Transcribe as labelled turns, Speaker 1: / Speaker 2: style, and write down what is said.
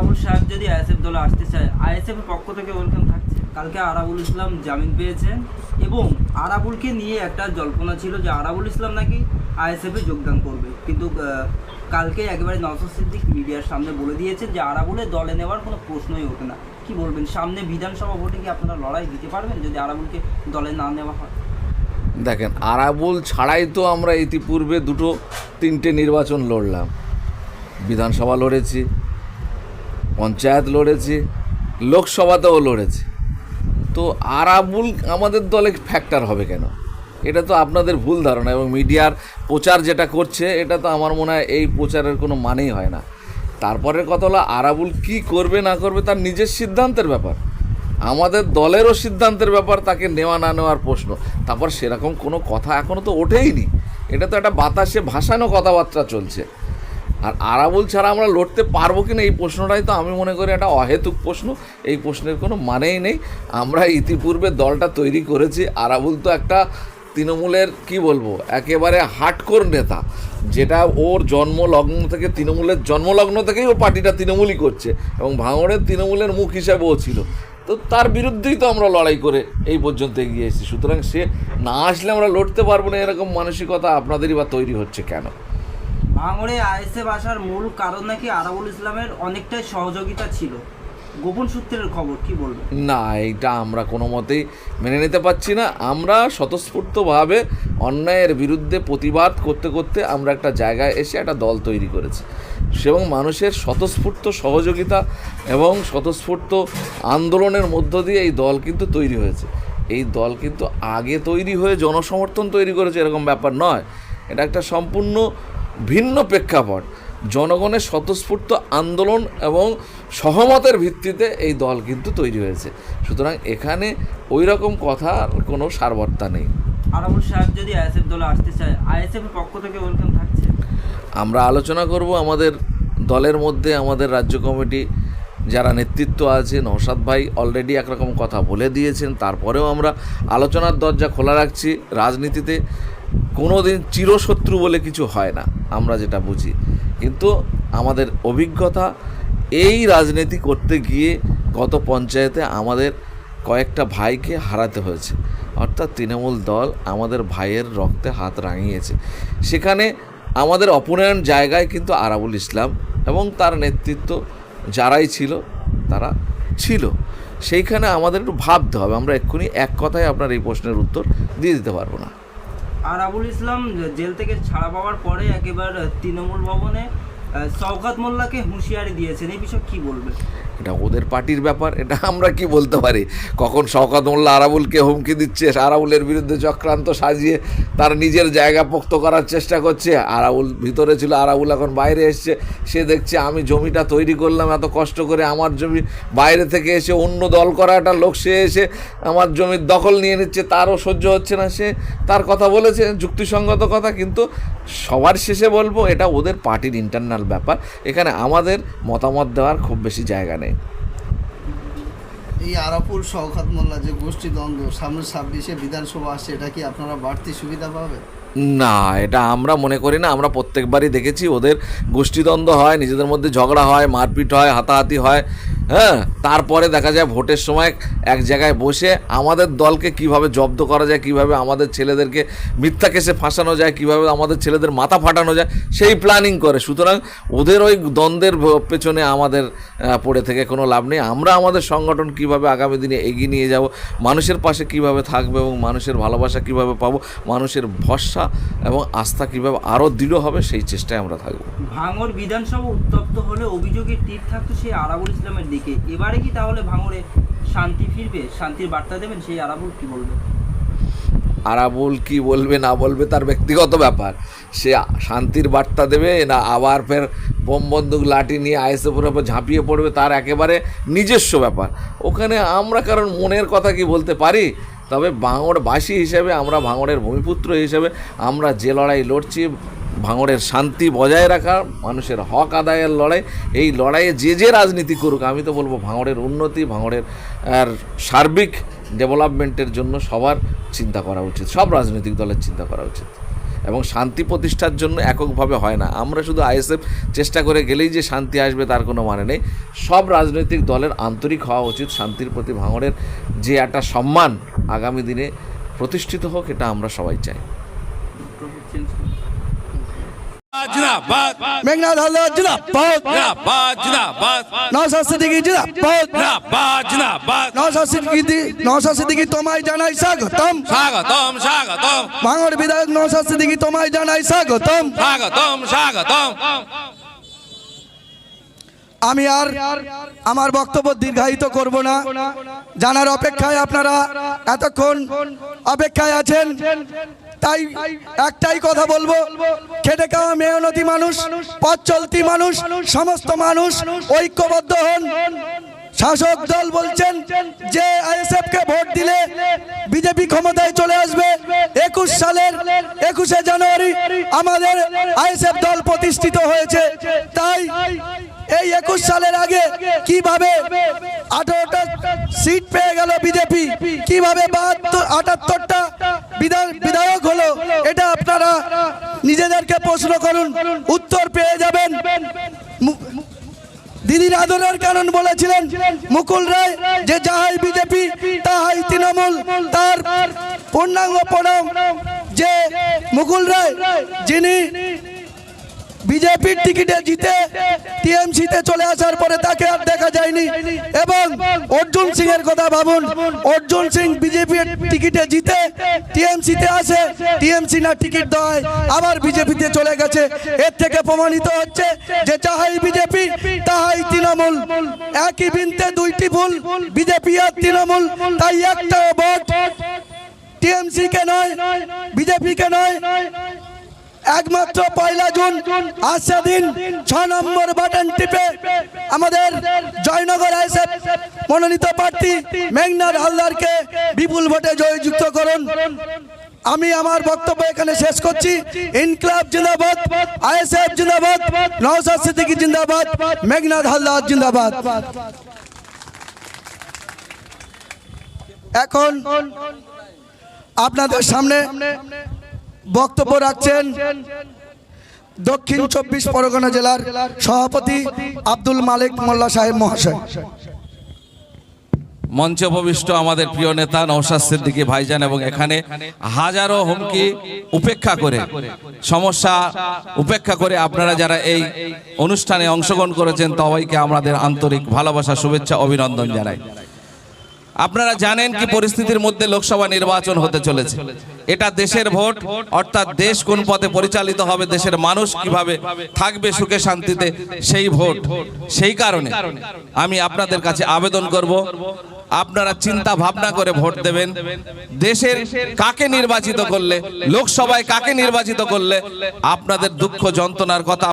Speaker 1: আরাবুল সাহেব যদি আইএসএফ দলে আসতে চায়, আইএসএফ এর পক্ষ থেকে ওয়েলকাম থাকছে। কালকে আরাবুল ইসলাম জামিন পেয়েছেন এবং আরাবুলকে নিয়ে একটা জল্পনা ছিল যে আরাবুল ইসলাম নাকি আইএসএফ যোগদান করবে। কিন্তু কালকে একেবারে নওসাদ সিদ্দিক মিডিয়ার সামনে বলে দিয়েছে যে আরাবুলের দলে নেওয়ার কোনো প্রশ্নই ওঠে না। কি বলবেন? সামনে বিধানসভা ভোটে কি আপনারা লড়াই দিতে পারবেন যদি আরাবুলকে দলে না নেওয়া হয়?
Speaker 2: দেখেন, আরাবুল ছাড়াই তো আমরা ইতিপূর্বে দুটো, তিনটে নির্বাচন লড়লাম। বিধানসভা লড়েছি পঞ্চায়েত লড়েছি, লোকসভাতেও লড়েছি। তো আরাবুল আমাদের দলে ফ্যাক্টর হবে কেন? এটা তো আপনাদের ভুল ধারণা এবং মিডিয়ার প্রচার যেটা করছে, এটা তো আমার মনে হয় এই প্রচারের কোনো মানেই হয় না। তারপরের কথা হলো, আরাবুল কি করবে, না করবে, তার নিজের সিদ্ধান্তের ব্যাপার। আমাদের দলেরও সিদ্ধান্তের ব্যাপার, তাকে নেওয়া, না নেওয়ার প্রশ্ন। তারপর সেরকম কোনো কথা এখনও তো ওঠেইনি। এটা তো একটা বাতাসে ভাসানো কথাবার্তা চলছে। আর আরাবুল ছাড়া আমরা লড়তে পারব কিনা এই প্রশ্নটাই তো আমি মনে করি একটা অহেতুক প্রশ্ন। এই প্রশ্নের কোনো মানেই নেই। আমরা ইতিপূর্বে দলটা তৈরি করেছি। আরাবুল তো একটা তৃণমূলের, কি বলব, একেবারে হাটকোর নেতা। যেটা ওর জন্মলগ্ন থেকে, তৃণমূলের জন্মলগ্ন থেকেই ও পার্টিটা তৃণমূলই করছে। এবং ভাঙড়ের তৃণমূলের মুখ হিসাবে ও ছিল। তো তার বিরুদ্ধেই তো আমরা লড়াই করে এই পর্যন্ত এগিয়ে এসেছি। সুতরাং সে না আসলে আমরা লড়তে পারব না, এরকম মানসিকতা আপনাদেরই বা তৈরি হচ্ছে কেন?
Speaker 1: ভাঙড়ে আইএসএফ আসার মূল কারণ নাকি আরাবুল ইসলামের অনেকটাই সহযোগিতা ছিল। গোপন সূত্রের খবর, কি বলবেন?
Speaker 2: না, এইটা আমরা কোনো মতেই মেনে নিতে পারছি না। আমরা স্বতঃস্ফূর্তভাবে অন্যায়ের বিরুদ্ধে প্রতিবাদ করতে করতে আমরা একটা জায়গায় এসে একটা দল তৈরি করেছি। এবং মানুষের স্বতঃস্ফূর্ত সহযোগিতা এবং স্বতঃস্ফূর্ত আন্দোলনের মধ্য দিয়ে এই দল কিন্তু তৈরি হয়েছে। এই দল কিন্তু আগে তৈরি হয়ে জনসমর্থন তৈরি করেছে, এরকম ব্যাপার নয়। এটা একটা সম্পূর্ণ ভিন্ন প্রেক্ষাপট। জনগণের স্বতঃস্ফূর্ত আন্দোলন এবং সহমতের ভিত্তিতে এই দল কিন্তু তৈরি হয়েছে। সুতরাং এখানে ওই রকম কথার কোনো সারবর্তা নেই।
Speaker 1: আরাবুল সাহেব যদি আইএসএফ দলে আসতে চায় আইএসএফ পক্ষ থেকে ওয়েলকাম থাকছে।
Speaker 2: আমরা আলোচনা করব আমাদের দলের মধ্যে আমাদের রাজ্য কমিটি যারা নেতৃত্ব আছে নৌসাদ ভাই অলরেডি একরকম কথা বলে দিয়েছেন। তারপরেও আমরা আলোচনার দরজা খোলা রাখছি রাজনীতিতে। কোনো দিন চিরশত্রু বলে কিছু হয় না, আমরা যেটা বুঝি। কিন্তু আমাদের অভিজ্ঞতা এই রাজনীতি করতে গিয়ে গত পঞ্চায়েতে আমাদের কয়েকটা ভাইকে হারাতে হয়েছে। অর্থাৎ তৃণমূল দল আমাদের ভাইয়ের রক্তে হাত রাঙিয়েছে। সেখানে আমাদের অপনয়ন জায়গায় কিন্তু আরাবুল ইসলাম এবং তার নেতৃত্ব যারাই ছিল, তারা ছিল। সেইখানে আমাদের একটু ভাবতে হবে, আমরা এক্ষুনি এক কথায় আপনার এই প্রশ্নের উত্তর দিয়ে দিতে পারব না।
Speaker 1: আর আবুল ইসলাম জেল থেকে ছাড়া পাওয়ার পরে একেবারে তৃণমূল ভবনে সৌকাত মোল্লাকে হুঁশিয়ারি দিয়েছেন। এই বিষয়ে কি বলবেন?
Speaker 2: এটা ওদের পার্টির ব্যাপার, এটা আমরা কি বলতে পারি? কখন শওকত মোল্লা আরাবুলকে হুমকি দিচ্ছে, আরাবুলের বিরুদ্ধে চক্রান্ত সাজিয়ে তার নিজের জায়গা পোক্ত করার চেষ্টা করছে। আরাবুল ভিতরে ছিল, আরাবুল এখন বাইরে এসছে। সে দেখছে, আমি জমিটা তৈরি করলাম, এত কষ্ট করে আমার জমি বাইরে থেকে এসে অন্য দল করা একটা লোক, সে এসে আমার জমির দখল নিয়ে নিচ্ছে, তারও সহ্য হচ্ছে না। সে তার কথা বলেছে, যুক্তিসঙ্গত কথা, কিন্তু সবার শেষে বলব, এটা ওদের পার্টির ইন্টারনাল ব্যাপার। এখানে আমাদের মতামত দেওয়ার খুব বেশি জায়গা নেই।
Speaker 3: এই আরাপুর শওখাত মোল্লা যে গোষ্ঠী দ্বন্দ্ব সামনে ছাব্বিশে বিধানসভা আসছে, এটা কি আপনারা বাড়তি সুবিধা পাবে
Speaker 2: না, এটা আমরা মনে করি না, আমরা প্রত্যেকবারই দেখেছি ওদের গোষ্ঠীদ্বন্দ্ব হয়, নিজেদের মধ্যে ঝগড়া হয়, মারপিট হয়, হাতাহাতি হয় হ্যাঁ? তারপরে দেখা যায় ভোটের সময় এক জায়গায় বসে আমাদের দলকে কীভাবে জব্দ করা যায়, কীভাবে আমাদের ছেলেদেরকে মিথ্যা কেসে ফাঁসানো যায়, কীভাবে আমাদের ছেলেদের মাথা ফাটানো যায়, সেই প্ল্যানিং করে। সুতরাং ওদের ওই দ্বন্দ্বের পেছনে আমাদের পড়ে থেকে কোনো লাভ নেই। আমরা আমাদের সংগঠন কীভাবে আগামী দিনে এগিয়ে নিয়ে যাব, মানুষের পাশে কীভাবে থাকবে এবং মানুষের ভালোবাসা কীভাবে পাবো, মানুষের ভরসা এবং আস্থা কীভাবে আরও দৃঢ় হবে, সেই চেষ্টায় আমরা থাকব।
Speaker 1: ভাঙড় বিধানসভা উত্তপ্ত হলে অভিযোগের তীর থাকতো সেই আরাবুল ইসলামের দিকে। এবারে কি তাহলে ভাঙড়ে শান্তি ফিরবে? শান্তির বার্তা দেবেন সেই আরাবুল কি বলবে?
Speaker 2: আরাবুল কি বলবে, না বলবে তার ব্যক্তিগত ব্যাপার। সে শান্তির বার্তা দেবে, না আবার ফের বোম বন্দুক, লাঠি নিয়ে আইএসএফের উপর ঝাঁপিয়ে পড়বে, তার একেবারে নিজস্ব ব্যাপার। ওখানে আমরা কারণ মনের কথা কি বলতে পারি? তবে ভাঙড়বাসী হিসেবে, আমরা ভাঙড়ের ভূমিপুত্র হিসেবে, আমরা যে লড়াই লড়ছি ভাঙড়ের শান্তি বজায় রাখা, মানুষের হক আদায়ের লড়াই, এই লড়াইয়ে যে যে রাজনীতি করুক, আমি তো বলব ভাঙড়ের উন্নতি, ভাঙড়ের, আর সার্বিক ডেভেলপমেন্টের জন্য সবার চিন্তা করা উচিত, সব রাজনৈতিক দলের চিন্তা করা উচিত। এবং শান্তি প্রতিষ্ঠার জন্য এককভাবে হয় না। আমরা শুধু আইএসএফ চেষ্টা করে গেলেই যে শান্তি আসবে তার কোনো মানে নেই। সব রাজনৈতিক দলের আন্তরিক হওয়া উচিত শান্তির প্রতি ভাঙড়ের যে একটা সম্মান আগামী দিনে প্রতিষ্ঠিত হোক, এটা আমরা সবাই চাই।
Speaker 3: তোমায় জানাই আমি আর আমার বক্তব্য দীর্ঘায়িত করব না। জানার অপেক্ষায় আপনারা এতক্ষণ অপেক্ষায় আছেন। তাই একটাই কথা বলব। খেটে খাওয়া মেহনতি মানুষ, পথ চলতি মানুষ, সমস্ত মানুষ ঐক্যবদ্ধ হন। শাসক দল বলছেন যে আইএসএফ কে ভোট দিলে বিজেপি ক্ষমতায় চলে আসবে। একুশ সালের একুশে জানুয়ারি আমাদের আইএসএফ দল প্রতিষ্ঠিত হয়েছে। তাই এই একুশ সালের আগে কীভাবে আঠারোটা সিট পেয়ে গেল বিজেপি কীভাবে বাহাত্তর, আটাত্তরটা বিধায়ক হলো? এটা আপনারা নিজেদেরকে প্রশ্ন করুন। উত্তর পেয়ে যাবেন। দিদির আদরের কারণ বলেছিলেন মুকুল রায়, যে যাহাই বিজেপি তাহাই তৃণমূল। তার পূর্ণাঙ্গ প্রণাম যে মুকুল রায়, যিনি বিজেপির টিকিটে জিতে টিএমসিতে চলে আসার পরে তাকে আর দেখা যায়নি। এবং অর্জুন সিং এর কথা ভাবুন, অর্জুন সিং বিজেপির টিকিটে জিতে টিএমসিতে আসে, টিএমসি না টিকিট দেয়, আবার বিজেপিতে চলে গেছে। এর থেকে প্রমাণিত হচ্ছে যে যাহাই বিজেপি, তাহাই তৃণমূল। একই বিনতে দুইটি ভুল, বিজেপি আর তৃণমূল, তাই একটা ভোট টিএমসি কে নয় বিজেপি কে নয় একমাত্র পয়লা জুন আসছে দিন ছ নম্বর বাটন টিপে আমাদের জয়নগর আইসে মনোনীত প্রার্থী মেঘনাথ হালদারকে বিপুল ভোটে জয়যুক্ত করুন। আমি আমার বক্তব্য এখানে শেষ করছি। ইনকলাব জিন্দাবাদ, আইএসএফ জিন্দাবাদ নওসাদ সিদ্দিকী জিন্দাবাদ মেঘনাথ হালদার জিন্দাবাদ। এখন আপনাদের সামনে বক্তব্য রাখছেন দক্ষিণ চব্বিশ পরগনা জেলার সভাপতি আব্দুল মালিক মোল্লা সাহেব মহাশয়।
Speaker 4: মঞ্চে উপবিষ্ট আমাদের প্রিয় নেতা নৌশাদ সিদ্দিকী ভাইজান এবং এখানে হাজারো হুমকি উপেক্ষা করে, সমস্যা উপেক্ষা করে আপনারা যারা এই অনুষ্ঠানে অংশগ্রহণ করেছেন সবাইকে আমাদের আন্তরিক ভালোবাসা, শুভেচ্ছা, অভিনন্দন জানাই। আপনারা জানেন কি পরিস্থিতির মধ্যে লোকসভা নির্বাচন হতে চলেছে। এটা দেশের ভোট, অর্থাৎ দেশ কোন পথে পরিচালিত হবে, দেশের মানুষ কীভাবে থাকবে সুখে শান্তিতে, সেই ভোট, সেই কারণে আমি আপনাদের কাছে আবেদন করব। আপনারা চিন্তা ভাবনা করে ভোট দেবেন। দেশের কাকে নির্বাচিত করলে, লোকসভায় কাকে নির্বাচিত করলে, আপনাদের দুঃখ যন্ত্রণার কথা